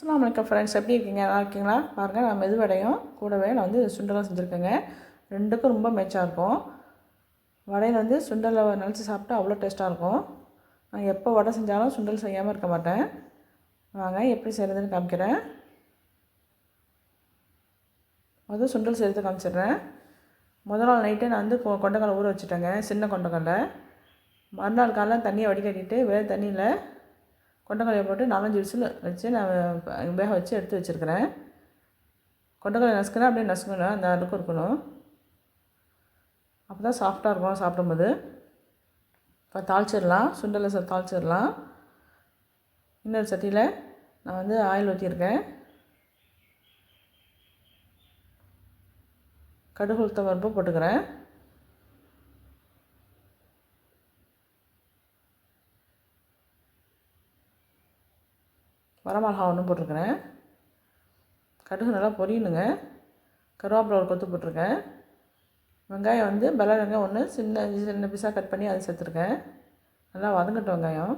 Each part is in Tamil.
அஸ்லாம் வலைக்கம் ஃப்ரெண்ட்ஸ் எப்படி இருக்கீங்க? நல்லா இருக்கீங்களா? பாருங்கள் நான் மெதுவடையும். கூடவே நான் வந்து சுண்டலாக செஞ்சுருக்கேங்க. ரெண்டுக்கும் ரொம்ப மேட்சாக இருக்கும். வடையில் வந்து சுண்டலை நினச்சி சாப்பிட்டா அவ்வளோ டேஸ்ட்டாக இருக்கும். நான் எப்போ வடை செஞ்சாலும் சுண்டல் செய்யாமல் இருக்க மாட்டேன். வாங்க எப்படி செய்கிறதுன்னு காமிக்கிறேன். முதல் சுண்டல் செய்கிறது காமிச்சிடுறேன். முதல் நாள் நைட்டே நான் வந்து கொ கொண்டக்கடலை ஊற வச்சுட்டேங்க. சின்ன கொண்டக்கடலை. மறுநாள் காலைல தண்ணியை வடிகட்டிட்டு வேறு தண்ணியில் கொண்டக்கடலையை போட்டு நாலஞ்சு விசில் வச்சு நான் வேக வச்சு எடுத்து வச்சுருக்கிறேன். கொண்டக்கடலை நசுக்கினா அப்படியே நசுக்கணும் அந்த அளவுக்கு இருக்கணும். அப்போ தான் சாஃப்டாக இருக்கும் சாப்பிடும்போது. இப்போ தாளிச்சிடலாம் சுண்டலை தாளிச்சிடலாம். இன்னொரு சட்டியில் நான் வந்து ஆயில் ஊற்றியிருக்கேன் கடுகு உளுத்த பருப்பு போட்டுக்கிறேன். வரமிளகா ஒன்று போட்டிருக்கிறேன். கடுகு நல்லா பொரியணுங்க. கருவேப்பிலை ஒரு கொத்து போட்டிருக்கேன். வெங்காயம் வந்து பெல வெங்காயம் ஒன்று சின்ன சின்ன பீஸாக கட் பண்ணி அதை சேர்த்துருக்கேன். நல்லா வதங்கட்டும் வெங்காயம்.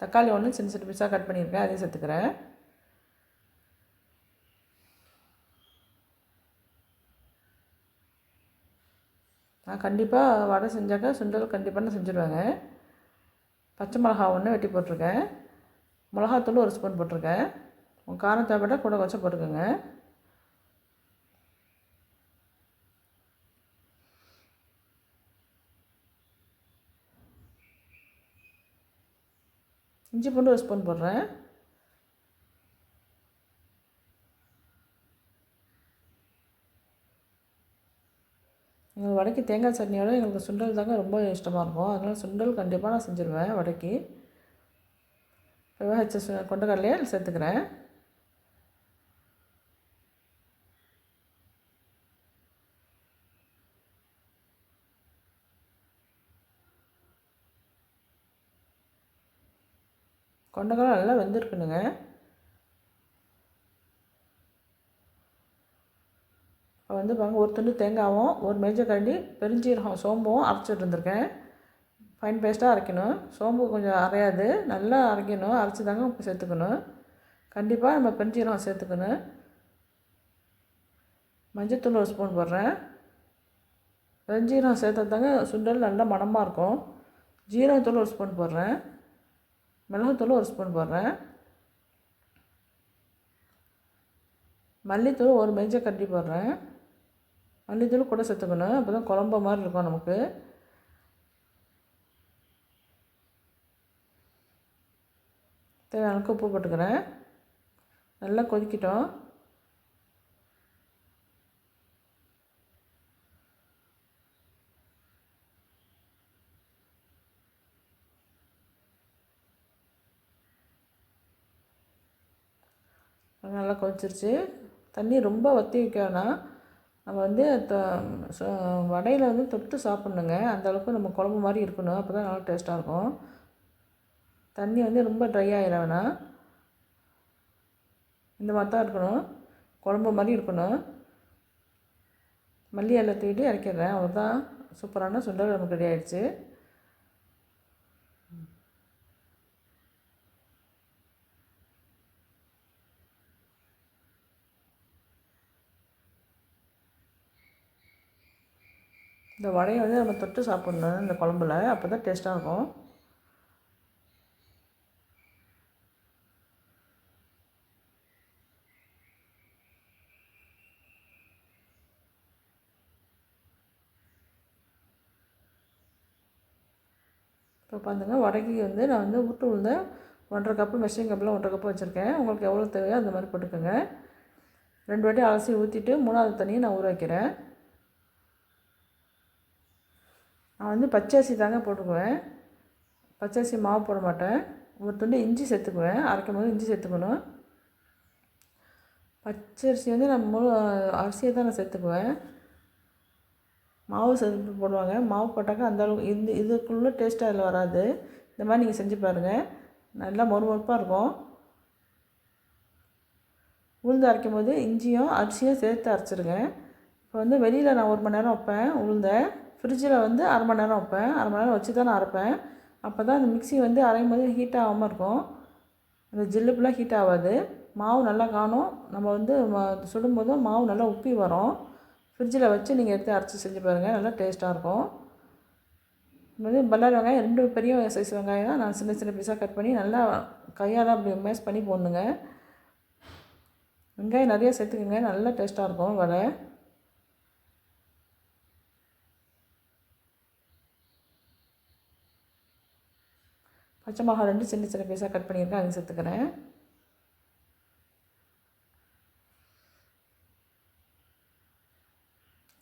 தக்காளி ஒன்று சின்ன சின்ன பீஸாக கட் பண்ணியிருக்கேன். அதையும் சேர்த்துக்கிறேன். நான் கண்டிப்பாக வடை செஞ்சாக்கா சுண்டல் கண்டிப்பாக நான் செஞ்சுருவேங்க. பச்சை மிளகா ஒன்று வெட்டி போட்டிருக்கேன். மிளகாத்தூள் ஒரு ஸ்பூன் போட்டிருக்கேன். உங்கள் காரம் தேவைப்பட்டால் கூட கொஞ்சம் போட்டுக்கோங்க. இஞ்சி பூண்டு ஒரு ஸ்பூன் போடுறேன் எங்களுக்கு வடைக்கு தேங்காய் சட்னியோட எங்களுக்கு சுண்டல் தாங்க ரொம்ப இஷ்டமாக இருக்கும். அதனால் சுண்டல் கண்டிப்பாக நான் செஞ்சுருவேன் வடைக்கு. இப்போ வேக வச்ச சு கொண்டக்கடலையே சேர்த்துக்கிறேன். கொண்டக்கடலை நல்லா வெந்திருக்கணுங்க. வந்து பாருங்கள் ஒரு துண்டு தேங்காயும் ஒரு மேஜர் கரண்டி பெருஞ்சீரகம் சோம்பும் அரைச்சிட்டு இருந்திருக்கேன். ஃபைன் பேஸ்ட்டாக அரைக்கணும். சோம்பு கொஞ்சம் அரையாது. நல்லா அரைக்கணும். அரைச்சி தாங்க உப்பு சேர்த்துக்கணும். கண்டிப்பாக நம்ம பெருஞ்சீரகம் சேர்த்துக்கணும். மஞ்சத்தூள் ஒரு ஸ்பூன் போடுறேன். பெருஞ்சீரகம் சேர்த்தா தாங்க சுண்டல் நல்லா மணமாக இருக்கும். ஜீரகத்தூள் ஒரு ஸ்பூன் போடுறேன். மிளகுத்தூள் ஒரு ஸ்பூன் போடுறேன். மல்லித்தூள் ஒரு மேஞ்ச கட்டி போடுறேன். மல்லித்தூள் கூட சேர்த்துக்கணும். அப்போ தான் குழம்பு மாதிரி இருக்கும் நமக்கு. தேவையான உப்பு போட்டுக்கிறேன். நல்லா கொதிக்கிட்டோம். நல்லா கொதிச்சிருச்சு. தண்ணி ரொம்ப வற்றி வைக்க வேணாம். நம்ம வந்து வடையில் வந்து தொட்டு சாப்பிட்ணுங்க. அந்தளவுக்கு நம்ம குழம்பு மாதிரி இருக்கணும். அப்போ தான் நல்லா டேஸ்ட்டாக இருக்கும். தண்ணி வந்து ரொம்ப ட்ரை ஆகிட வேணாம் இந்த மாதிரி தான் இருக்கணும். குழம்பு மாதிரி இருக்கணும். மல்லி எல்லாம் தூக்கிட்டு இறக்கிடுறேன் அவ்வளோதான் சூப்பரான சுண்டல் நமக்கு ரெடி ஆகிடுச்சு இந்த வடையை வந்து நம்ம தொட்டு சாப்பிட்ணும் இந்த குழம்புல. அப்போ தான் டேஸ்ட்டாக இருக்கும். இப்போ பார்த்துங்க வடைக்கு வந்து நான் வந்து ஊட்டு உளுந்த ஒன்றரை கப்பு மெஷின் கப்பில் ஒன்றரை கப்பு வச்சுருக்கேன். உங்களுக்கு எவ்வளோ தேவையோ அந்த மாதிரி போட்டுக்கோங்க. ரெண்டு வாட்டி அலசி ஊற்றிட்டு மூணாவது தண்ணியை நான் ஊற வைக்கிறேன். நான் வந்து பச்சரிசி தாங்க போட்டுக்குவேன். பச்சரிசி மாவு போட மாட்டேன். ஒரு துண்டு இஞ்சி சேர்த்துக்குவேன். அரைக்கும் போது இஞ்சி சேர்த்துக்கணும். பச்சரிசி வந்து நான் முழு அரிசியை தான் நான் சேர்த்துக்குவேன். மாவு சேர்த்து போடுவாங்க. மாவு போட்டாக்கா அந்தளவுக்கு இந்த இதுக்குள்ளே டேஸ்ட்டாக அதில் வராது. இந்த மாதிரி நீங்கள் செஞ்சு பாருங்கள் நல்லா மொறுமொறுப்பாக இருக்கும். உளுந்து அரைக்கும் போது இஞ்சியும் அரிசியும் சேர்த்து அரைச்சிருங்க. இப்போ வந்து வெளியில் நான் ஒரு மணி நேரம் வைப்பேன் உளுந்தை. ஃப்ரிட்ஜில் வந்து அரை மணி நேரம் வைப்பேன். அரை மணி நேரம் வச்சு தான் நான் அரைப்பேன். அப்போ தான் அந்த மிக்ஸி வந்து அரையும் போது ஹீட் ஆகாமல் இருக்கும். அந்த ஜில்லு ஃபுல்லாக ஹீட் ஆகாது. மாவு நல்லா காணும். நம்ம வந்து ம- மாவு நல்லா உப்பி வரும். ஃப்ரிட்ஜில் வச்சு நீங்கள் எடுத்து அரைச்சி செஞ்சு பாருங்கள் நல்லா டேஸ்ட்டாக இருக்கும். இது வந்து பல்லாரி வெங்காயம் ரெண்டு பெரிய சைஸ் வெங்காயம் தான். நான் சின்ன சின்ன பீஸாக கட் பண்ணி நல்லா கையால் அப்படி மேஷ் பண்ணி போடணுங்க. வெங்காயம் நிறைய சேர்த்துக்கோங்க. நல்லா டேஸ்ட்டாக இருக்கும் வடை. பச்சை மிளகா ரெண்டு சின்ன சின்ன பீஸாக கட் பண்ணியிருக்கேன். அதையும் சேர்த்துக்கிறேன்.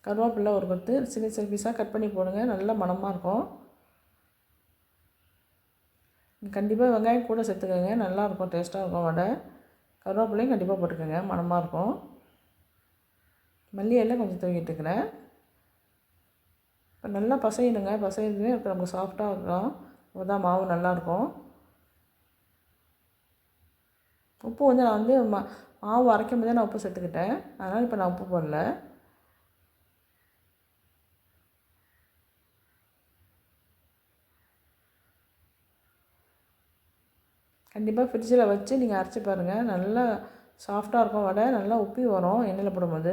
கருவேப்பிலை ஒரு கொத்து சின்ன சின்ன பீஸாக கட் பண்ணி போடுங்க. நல்ல மணமாக இருக்கும். கண்டிப்பாக வெங்காயம் கூட சேர்த்துக்கோங்க. நல்லாயிருக்கும் டேஸ்ட்டாக இருக்கும் வடை. கருவேப்பிலையும் கண்டிப்பாக போட்டுக்கோங்க. மணமாக இருக்கும். மல்லியெல்லாம் கொஞ்சம் தூக்கிட்டுக்கிறேன் இப்போ நல்லா பசையணுங்க. பசையுதுமே இப்போ நமக்கு சாஃப்டாக இருக்கும். அப்போ தான் மாவு நல்லாயிருக்கும் உப்பு வந்து நான் வந்து மா மாவு அரைக்கும் போதே நான் உப்பு சேர்த்துக்கிட்டேன். அதனால் இப்போ நான் உப்பு போடல. கண்டிப்பாக ஃப்ரிட்ஜில் வச்சு நீங்கள் அரைச்சி பாருங்கள் நல்லா சாஃப்டாக இருக்கும் வடை. நல்லா உப்பி வரும் எண்ணெயில் போடும்போது.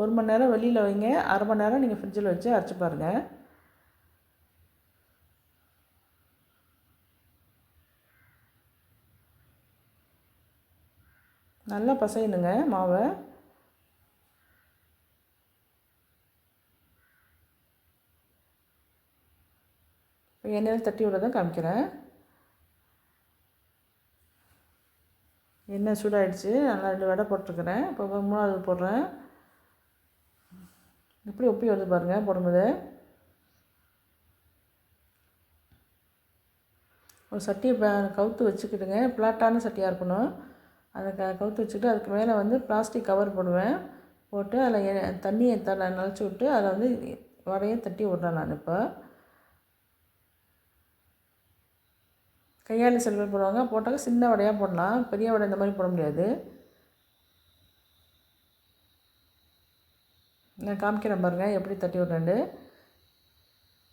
ஒரு மணி நேரம் வெளியில் வைங்க. அரை மணி நேரம் நீங்கள் ஃப்ரிட்ஜில் வச்சு அரைச்சி பாருங்கள் நல்லா பசையணுங்க மாவை. இப்போ எண்ணெயில் தட்டி விட காமிக்கிறேன். எண்ணெய் சூடாயிடுச்சு. நல்லா ரெண்டு வடை போட்டிருக்கிறேன். இப்போ மூணாவது போடுறேன். எப்படி உப்பி வருது பாருங்கள் போடும்போது. ஒரு சட்டியை கவுத்து வச்சுக்கிடுங்க. ஃப்ளாட்டான சட்டியாக இருக்கணும். அதை க கவுத்து வச்சுக்கிட்டு அதுக்கு மேலே வந்து பிளாஸ்டிக் கவர் போடுவேன். போட்டு அதில் தண்ணியை த நினச்சி விட்டு அதில் வந்து வடையை தட்டி விட்றேன் நான் இப்போ. கையால் சில போடுவாங்க. போட்டாக்க சின்ன வடையாக போடலாம். பெரிய வடை இந்த மாதிரி போட முடியாது. நான் காமிக்கிறேன் பாருங்கள் எப்படி தட்டி விட்றேன்னு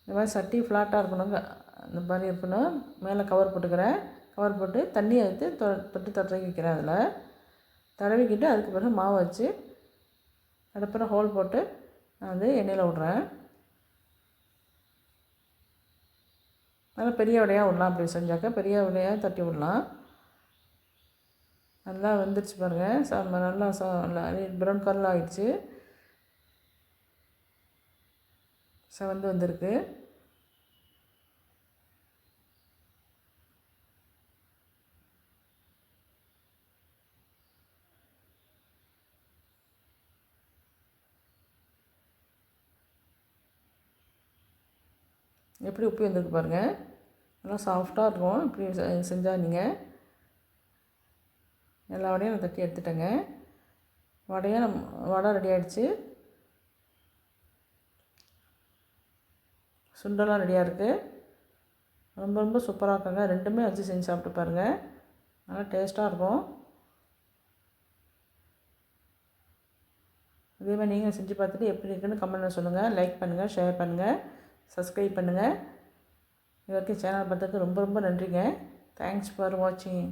இந்த மாதிரி சட்டி ஃப்ளாட்டாக இருக்கணும் இந்த மாதிரி இருக்கணும். மேலே கவர் போட்டுக்கிறேன். கவர் போட்டு தண்ணியை எடுத்து தொ தொட்டு தடவி வைக்கிறேன் அதில். தடவிக்கிட்டு அதுக்கு பிறகு மாவு வச்சு அதுக்கப்புறம் ஹோல் போட்டு நான் வந்து எண்ணெயில் விட்றேன். நல்லா பெரிய வடையாக விடலாம் அப்படி செஞ்சாக்க. பெரிய வடையாக தட்டி விடலாம். நல்லா வெந்துருச்சு பாருங்கள் சா நல்லா சா ப்ரௌன் கலர் ஆகிடுச்சு செவந்து வந்திருக்கு. எப்படி உப்பி வந்திருக்கு பாருங்கள் நல்லா சாஃப்டாக இருக்கும். இப்படி செ- செஞ்சால் நீங்கள் எல்லா வடையும் நான் தட்டி எடுத்துட்டேங்க. வடையும் நம் வடை ரெடி ஆகிடுச்சு சுண்டெல்லாம் ரெடியாக இருக்குது ரொம்ப ரொம்ப சூப்பராக இருக்குங்க. ரெண்டுமே வச்சு செஞ்சு சாப்பிட்டு பாருங்கள் நல்லா டேஸ்ட்டாக இருக்கும். இதே மாதிரி நீங்கள் செஞ்சு பார்த்துட்டு எப்படி இருக்குன்னு கமெண்ட்டில் சொல்லுங்கள் லைக் பண்ணுங்கள் ஷேர் பண்ணுங்கள் சப்ஸ்கிரைப் பண்ணுங்கள் இது வரைக்கும் சேனல் பார்த்ததுக்கு ரொம்ப ரொம்ப நன்றிங்க. தேங்க்ஸ் ஃபார் வாட்சிங்